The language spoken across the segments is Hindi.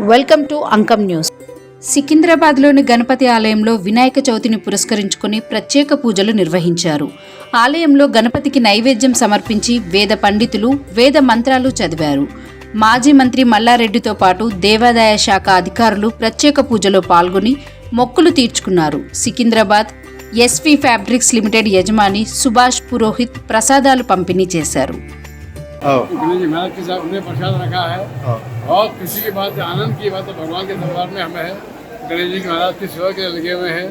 Welcome to Ankam news. సికింద్రాబాద్లోని Ganapati ఆలయంలో వినాయక చవితిని పురస్కరించుకుని ప్రత్యేక పూజలు నిర్వహించారు. ఆలయంలో గణపతికి నైవేద్యం సమర్పించి వేద పండితులు వేద మంత్రాలు చదివారు. మాజీ మంత్రి మల్లారెడ్డితో పాటు దేవాదాయ శాఖ అధికారులు ప్రత్యేక పూజలో పాల్గొని మొక్కులు తీర్చుకున్నారు. సికింద్రాబాద్ ఎస్వి ఫ్యాబ్రిక్స్ లిమిటెడ్ యజమాని సుభాష్ పురోహిత్ ప్రసాదాలు పంపిణీ చేశారు. गणेश जी महाराज के साथ हमने प्रसाद रखा है। आओ बहुत खुशी की बात आनंद की बात है भगवान के दरबार में हमें है। गणेश जी महाराज की सेवा के लिए लगे हुए हैं।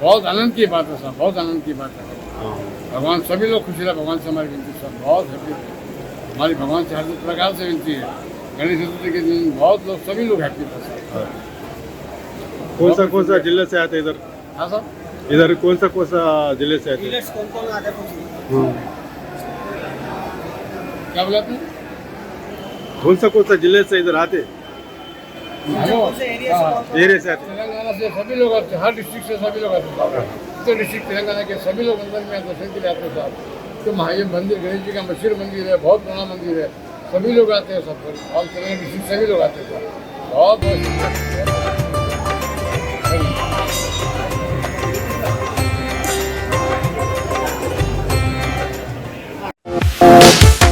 बहुत आनंद की बात है साहब बहुत आनंद की बात है। भगवान सभी लोग खुशी रहे भगवान से हमारी विनती सब बहुत हैप्पी हमारी भगवान से हर प्रकार से विनती है। गणेश चतुर्थी के दिन बहुत लोग सभी लोग हैप्पी थे साहब। कौन सा कौन सा ज़िले से आते इधर? हाँ साहब। इधर कौन सा कौन सा ज़िले से आते हम्म। क्या बोला आपने? कौन सा कौन सा ज़िले से इधर आते हाँ। एरिया से आते। तेलंगाना से सभी लोग आते हर डिस्ट्रिक्ट से सभी लोग आते। हैं साहब उत्तर डिस्ट्रिक्ट तेलंगाना के सभी लोग अंदर में दर्शन के लिए आते साहब। तो महा ये मंदिर गणेश जी का मशहूर मंदिर है बहुत बड़ा मंदिर है। सभी लोग आते हैं सब और तेलंगाना डिस्ट्रिक्ट सभी लोग आते हैं। साहब बहुत बहुत